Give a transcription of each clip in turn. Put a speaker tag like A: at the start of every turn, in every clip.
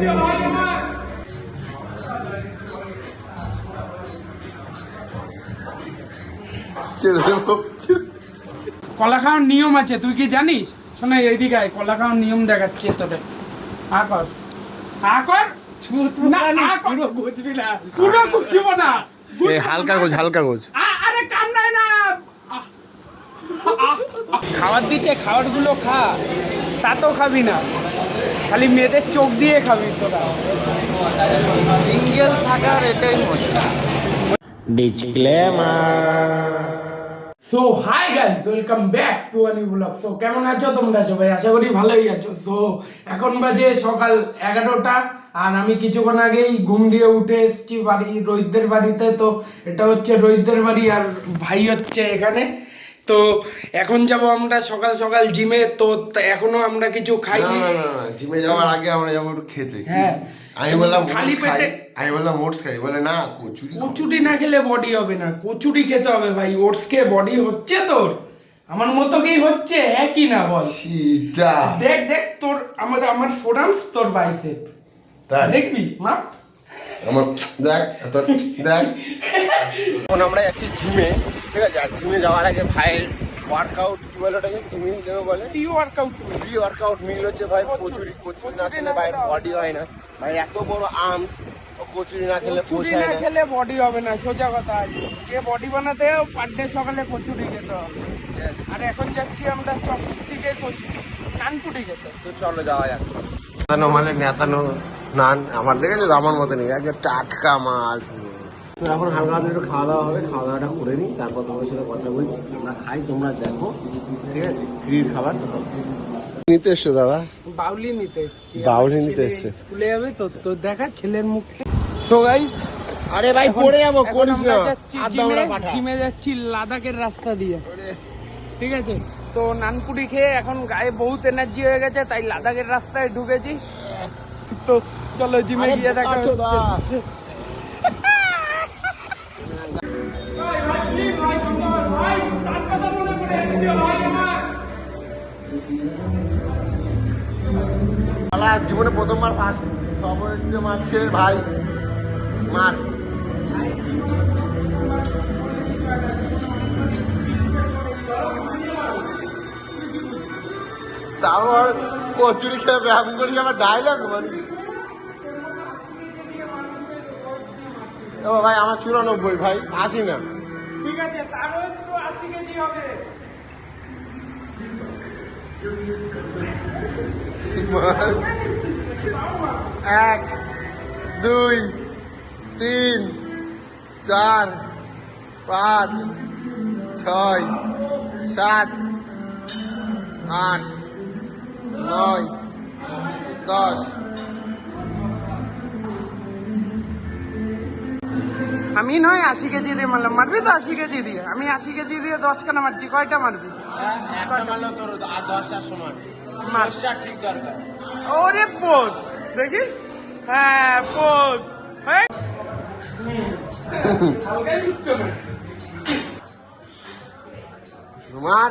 A: কলা খাওয়ার নিয়ম আছে তুই কি জানিস শোনা এইদিকে আয় কলা খাওয়ার নিয়ম দেখাচ্ছে তোকে আকর আকর খাবার দিচ্ছে হালকা গোছ আরে না খাবার দিচ্ছে খাবারগুলো খা তা তো খাবি না খালি মেয়েদের চোখ দিয়ে খাবি সিঙ্গেল থাকার এটাই
B: disclaimer
A: so hi guys welcome back to Ani vlog so কেমন আছো তোমরা আছো ভাই আশা করি ভালোই আছো সো এখন বাজে সকাল এগারোটা আর আমি কিছুক্ষণ আগেই ঘুম দিয়ে উঠে এসেছি বাড়ি রোহিতদের বাড়িতে তো এটা হচ্ছে রোহিতদের বাড়ি আর ভাই হচ্ছে এখানে তো এখন যাব আমরা সকাল সকাল জিমে তো এখনো আমরা কিছু খাই না
B: না না জিমে যাওয়ার আগে আমরা যাব একটু খেতে হ্যাঁ আমি বললাম খালি পেটে আমি বললাম ওটস খাই বলে না কচুরি
A: কচুরি না খেলে বডি হবে না কচুরি খেতে হবে ভাই ওটস খেয়ে বডি হচ্ছে তোর আমার মতো কি হচ্ছে হ্যাঁ কি না বল দেখ দেখ তোর আমাদের আমার ফোরামস তোর বাইসেপ দেখবি মাপ
B: দেখ দেখ
A: এখন আমরা যাচ্ছি জিমে ঠিক আছে আর জিমে যাওয়ার আগে ভাইয়ের ওয়ার্কআউট কি বলে ওটাকে জিমিং দেবে বলে pre workout pre workout meal হচ্ছে ভাই কচুরি কচুরি না খেলে ভাইয়ের বডি হয় না ভাই এত বড় আম কচুরি না খেলে কচুরি না খেলে বডি হবে না সোজা কথা যে বডি বানাতে পার ডে সকালে কচুরি খেতে হবে আর এখন যাচ্ছি আমরা চপ থেকে কচুরি তো চলো যাওয়া যাক
B: মানে নেতানো নান আমার দেখেছো আমার মতো নেই একদম টাটকা মাছ এখন হালকা হাতে একটু খাওয়া দাওয়া হবে খাওয়া দাওয়াটা করে নিই তারপর তোমার সাথে কথা বলি আমরা খাই তোমরা দেখো ঠিক আছে ফ্রির খাবার নিতে এসছো দাদা
A: বাউলি নিতে এসছি
B: বাউলি নিতে এসছে
A: স্কুলে যাবে তো তোর দেখা ছেলের মুখে সো গাইস
B: আরে ভাই পড়ে যাবো করিস না
A: জিমে যাচ্ছি লাদাখের রাস্তা দিয়ে ঠিক আছে তো নানপুরি খেয়ে এখন গায়ে বহুত এনার্জি হয়ে গেছে তাই লাদাখের রাস্তায় ঢুকেছি তো চলো জিমে গিয়ে দেখা
B: জীবনে প্রথমবার ভাত সবাই মারছে ভাই মার চাওয়ার কচুরি খেয়ে ব্যায়াম করি আমার ডায়লগ মানে ভাই আমার চুরানব্বই ভাই আশি না এক দুই তিন চার পাঁচ ছয় সাত আট নয় দশ
A: আমি নয় আশি কেজি দিয়ে মারলাম মারবি তো আশি কেজি দিয়ে আমি আশি কেজি দিয়ে দশ কেন মারছি কয়টা মারবি ওরে পোদ দেখি হ্যাঁ পোদ তোমার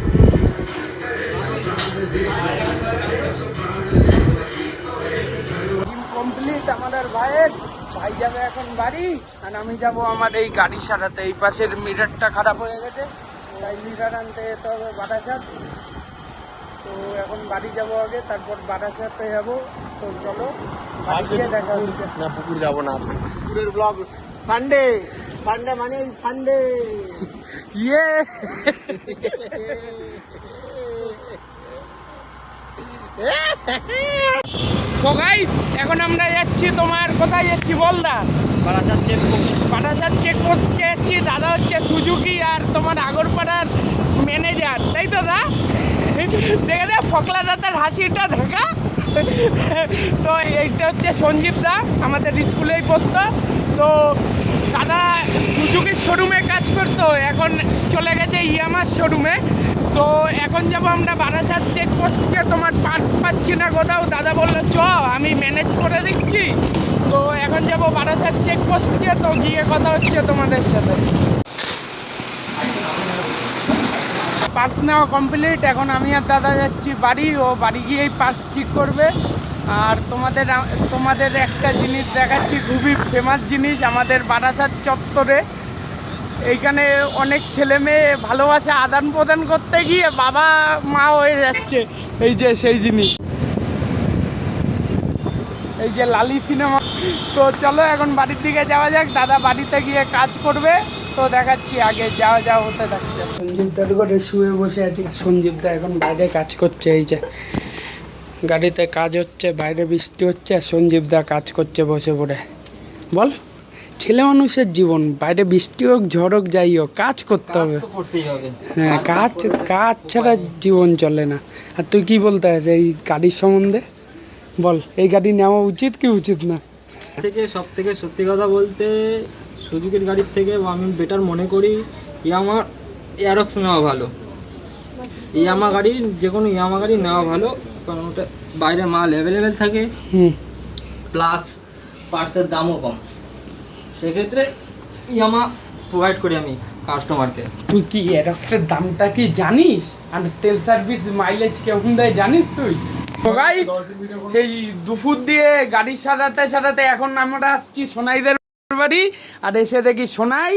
A: কমপ্লিট আমাদের ভাইয়ের ভাই যাবে এখন বাড়ি আর আমি যাব আমার এই গাড়ি সারাতে এই পাশের মিটারটা খারাপ হয়ে গেছে তাই আনতে যেতে হবে বাটাসাত তো এখন বাড়ি যাব আগে তারপর বাটাসাতে যাব তো চলো দেখা হচ্ছে
B: না পুকুর যাবো না
A: পুকুরের ব্লগ সানডে সানডে মানে সানডে ইয়ে সো এখন আমরা যাচ্ছি তোমার কোথায় যাচ্ছি বলদা
C: বারাসাত চেকপোস্ট
A: বারাসাত চেকপোস্টে যাচ্ছি দাদা হচ্ছে সুজুকি আর তোমার আগরপাড়ার ম্যানেজার তাই তো দা দেখে দা ফকলা দাদার হাসিটা দেখা তো এইটা হচ্ছে সঞ্জীব দা আমাদের স্কুলেই পড়তো তো দাদা সুজুকির শোরুমে কাজ করতো এখন চলে গেছে ইয়ামার শোরুমে তো এখন যাবো আমরা বারাসাত চেকপোস্ট থেকে তোমার পার্স পাচ্ছি না কোথাও দাদা বললো চ আমি ম্যানেজ করে দিচ্ছি তো এখন যাবো বারাসাত চেকপোস্ট থেকে তো গিয়ে কথা হচ্ছে তোমাদের সাথে পার্স নেওয়া কমপ্লিট এখন আমি আর দাদা যাচ্ছি বাড়ি ও বাড়ি গিয়েই পার্স ঠিক করবে আর তোমাদের তোমাদের একটা জিনিস দেখাচ্ছি খুবই ফেমাস জিনিস আমাদের বারাসাত চত্বরে এইখানে অনেক ছেলে মেয়ে ভালোবাসা আদান প্রদান করতে গিয়ে বাবা মা হয়ে যাচ্ছে এই যে সেই জিনিস এই যে লালি সিনেমা তো চলো এখন বাড়ির দিকে যাওয়া যাক দাদা বাড়িতে গিয়ে কাজ করবে তো দেখাচ্ছি আগে যাওয়া যাওয়া হতে থাকছে সঞ্জীবদার ঘরে শুয়ে বসে আছি সঞ্জীবদা এখন বাইরে কাজ করছে এই যে গাড়িতে কাজ হচ্ছে বাইরে বৃষ্টি হচ্ছে সঞ্জীবদা কাজ করছে বসে পড়ে বল ছেলে মানুষের জীবন বাইরে বৃষ্টি হোক ঝড় হোক যাই হোক কাজ করতে হবে হ্যাঁ কাজ কাজ ছাড়া জীবন চলে না আর তুই কি বলতে আছিস এই গাড়ির সম্বন্ধে বল এই গাড়ি নেওয়া উচিত কি উচিত না থেকে সব থেকে সত্যি কথা বলতে সুজুকির গাড়ির থেকে আমি বেটার মনে করি ইয়ামা এয়ারক্স নেওয়া ভালো ইয়ামা গাড়ি যে কোনো ইয়ামা গাড়ি নেওয়া ভালো কারণ ওটা বাইরে মাল অ্যাভেলেবেল থাকে প্লাস পার্সের দামও কম সেক্ষেত্রে ইয়ামা প্রোভাইড করি আমি কাস্টমারকে তুই কি অ্যাডাপ্টারের দামটা কি জানিস আর তেল সার্ভিস মাইলেজ কেমন দেয় জানিস তুই সেই দুপুর দিয়ে গাড়ি সাজাতে সাজাতে এখন আমরা আসছি সোনাইদের বাড়ি আর এসে দেখি সোনাই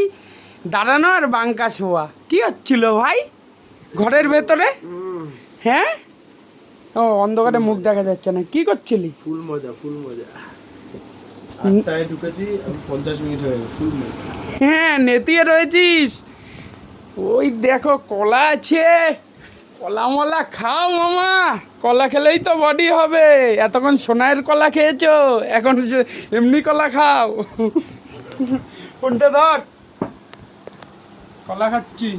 A: দাঁড়ানো আর বাঙ্কা শোয়া কি হচ্ছিল ভাই ঘরের ভেতরে হ্যাঁ ও অন্ধকারে মুখ দেখা যাচ্ছে না কি করছিলি
B: ফুল মজা ফুল মজা
A: হ্যাঁ নেতিয়ে রয়েছিস ওই দেখো কলা আছে কলা মলা খাও মামা কলা খেলেই তো বডি হবে এতক্ষণ সোনায়ের কলা খেয়েছো এখন এমনি কলা খাও কোনটা ধর কলা খাচ্ছি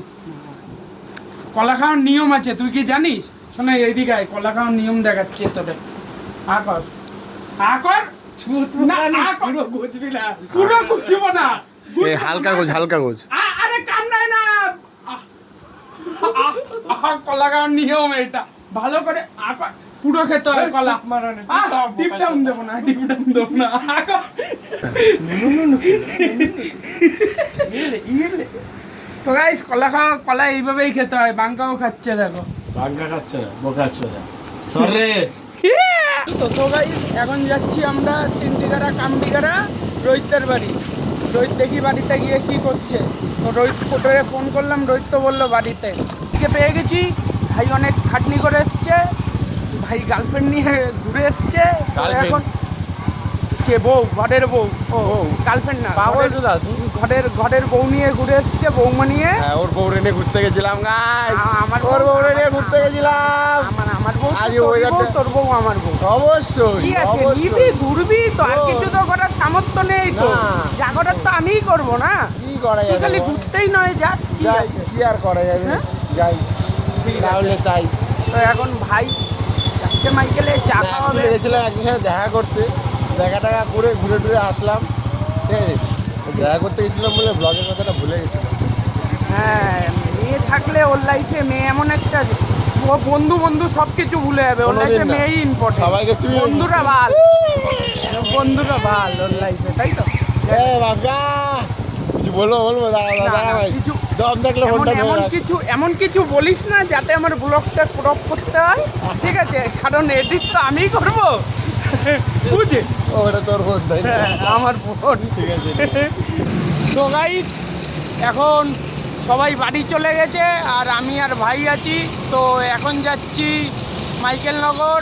A: কলা খাওয়ার নিয়ম আছে তুই কি জানিস শোনা এইদিকে কলা খাওয়ার নিয়ম দেখাচ্ছে তোদের আকর আকর
D: কলা খাওয়া
A: কলা এইভাবেই খেতে হয় বাঙ্কাও খাচ্ছে দেখো
B: বাঙ্কা খাচ্ছে না বোকা খাচ্ছে না
A: এখন যাচ্ছি আমরা তিনটিগাড়া কামডিগাড়া রোহিতের বাড়ি রোহিত দেখি বাড়িতে গিয়ে কি করছে তো রোহিত ফোটোরে ফোন করলাম রোহিত তো বললো বাড়িতে থেকে পেয়ে গেছি ভাই অনেক খাটনি করে এসছে ভাই গার্লফ্রেন্ড নিয়ে ঘুরে এসছে এখন কে বউ ঘরের বউ ও গার্লফ্রেন্ড না পাগল তো ঘরের ঘরের বউ নিয়ে ঘুরে এসছে বৌমা নিয়ে হ্যাঁ,
B: ওর বউ রেনে ঘুরতে গেছিলাম গাই আমার ওর বউ রেনে ঘুরতে গেছিলাম
A: আমার বউ তোর বউ আমার বউ অবশ্যই ঘুরবি তো কিছু তো সামর্থ্য নেই তো যা তো আমিই করবো না করা খালি ঘুরতেই নয় যাস
B: আর করা হ্যাঁ? যাই
A: তাহলে তো এখন মাইকেলে হ্যাঁ,
B: গেছিলাম একদিন দেখা করতে দেখা টাকা করে ঘুরে ঘুরে আসলাম দেখা করতে গেছিলাম বলে ব্লগের কথাটা ভুলে গেছিলাম
A: হ্যাঁ মেয়ে থাকলে ওর লাইফে মেয়ে এমন একটা ও বন্ধু বন্ধু সব কিছু ভুলে যাবে ওর লাইফে মেয়েই ইম্পর্টেন্ট সবাইকে তুই বন্ধুরা ভাল বন্ধুরা ভাল ওর লাইফে তাই তো
B: কিছু বলবো বলবো কিছু দম এমন
A: কিছু এমন কিছু বলিস না যাতে আমার ব্লগটা ক্রপ করতে হয় ঠিক আছে কারণ এডিট তো আমিই করবো বুঝে
B: ওটা তোর ফোন হ্যাঁ,
A: আমার ফোন ঠিক আছে তো এখন সবাই বাড়ি চলে গেছে আর আমি আর ভাই আছি তো এখন যাচ্ছি মাইকেলনগর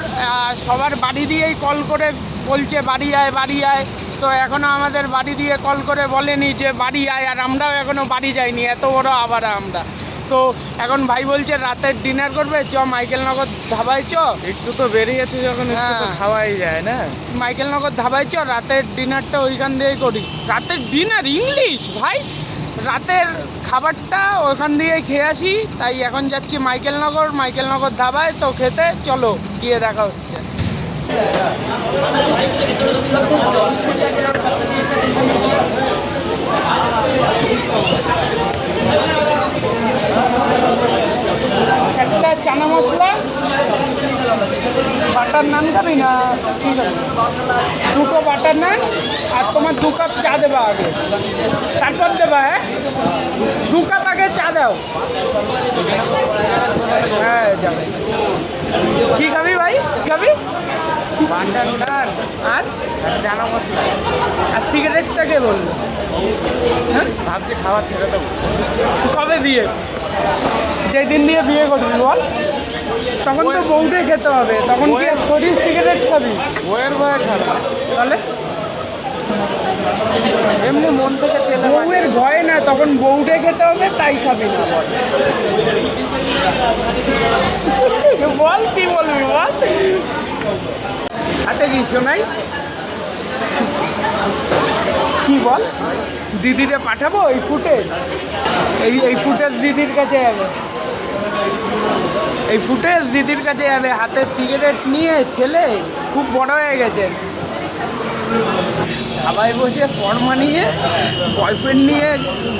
A: সবার বাড়ি দিয়েই কল করে বলছে বাড়ি আয় বাড়ি আয় তো এখনও আমাদের বাড়ি দিয়ে কল করে বলেনি যে বাড়ি আয় আর আমরাও এখনও বাড়ি যাইনি এত বড় আবার আমরা তো এখন ভাই বলছে রাতের ডিনার করবে চ মাইকেলনগর ধাবায় চ
B: একটু তো বেরিয়েছে যখন হ্যাঁ। খাওয়াই যায় না
A: মাইকেলনগর ধাবায় চ রাতের ডিনারটা ওইখান দিয়েই করি রাতের ডিনার ইংলিশ ভাই রাতের খাবারটা ওখান দিয়ে খেয়ে আসি তাই এখন যাচ্ছি মাইকেলনগর মাইকেলনগর ধাবায় তো খেতে চলো গিয়ে দেখা হচ্ছে একটা চানা মশলা বাটার নান খাবি না ঠিক আছে দুটো বাটার নান আর তোমার দু কাপ চা দেবা আগে তারপর দেবা হ্যাঁ দু কাপ আগে চা দাও হ্যাঁ যাবে কী খাবি ভাই খাবি
B: বান্ডার উঠান আর জানা মশলা
A: আর সিগারেটটা কে বললো
B: হ্যাঁ ভাবছি খাওয়া ছেড়ে দেবো
A: কবে দিয়ে যেদিন দিয়ে বিয়ে করবি বল তখন তো বউটাই খেতে হবে তখন কি শরীর সিগারেট খাবি
B: বউয়ের বয়ে ছাড়া তাহলে এমনি মন থেকে চেলে
A: বউয়ের ভয় না তখন বউটা খেতে হবে তাই খাবে না বল কি বলবি বল আচ্ছা কি শোনাই কি বল দিদিটা পাঠাবো এই ফুটেজ এই এই ফুটেজ দিদির কাছে যাবে এই ফুটেজ দিদির কাছে যাবে হাতে সিগারেট নিয়ে ছেলে খুব বড় হয়ে গেছে ধাবায় বসে ফর্মা নিয়ে বয়ফ্রেন্ড নিয়ে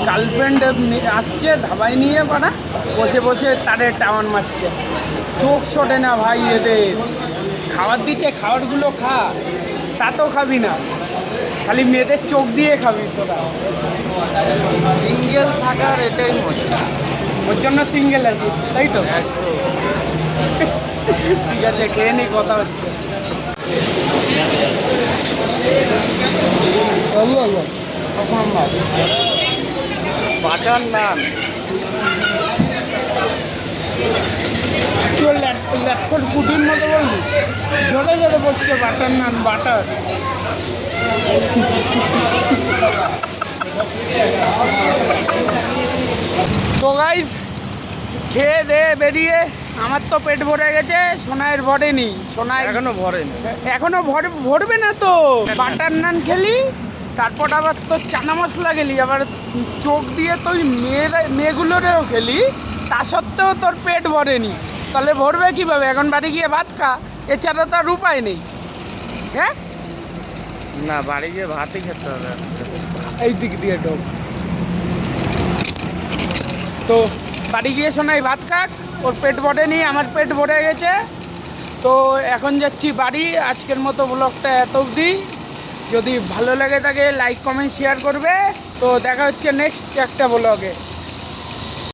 A: গার্লফ্রেন্ড আসছে ধাবায় নিয়ে পাড়া বসে বসে তাদের টাওয়ান মারছে চোখ শোটে না ভাই এদের খাবার দিচ্ছে খাবারগুলো খা তা তো খাবি না খালি মেয়েদের চোখ দিয়ে খাবি তোরা সিঙ্গেল থাকার এটাই মজা ওর জন্য সিঙ্গেল আছি তাই তো ঠিক আছে খেয়ে নি কথা হচ্ছে বাটার নান তোর ল্যাটকট কুটির মতো বলবি জলে জলে করছে বাটার নান বাটার তো গাইজ খেয়ে দে বেরিয়ে আমার তো পেট ভরে গেছে সোনায়ের ভরেনি সোনায়
B: এখনো ভরেনি
A: এখনো ভরে ভরবে না তো বাটার নান খেলি তারপর আবার তো চানা মশলা খেলি আবার চোখ দিয়ে তো মেয়েরা মেয়েগুলোরেও খেলি তা সত্ত্বেও তোর পেট ভরেনি তাহলে ভরবে কীভাবে এখন বাড়ি গিয়ে ভাত খা এছাড়া তার উপায় নেই হ্যাঁ
B: না বাড়ি গিয়ে ভাতই খেতে হবে
A: এই দিক দিয়ে ঢোক তো বাড়ি গিয়ে শোনাই ভাত খাক ওর পেট নি আমার পেট ভরে গেছে তো এখন যাচ্ছি বাড়ি আজকের মতো ব্লগটা এত অবধি যদি ভালো লাগে থাকে লাইক কমেন্ট শেয়ার করবে তো দেখা হচ্ছে নেক্সট একটা ব্লগে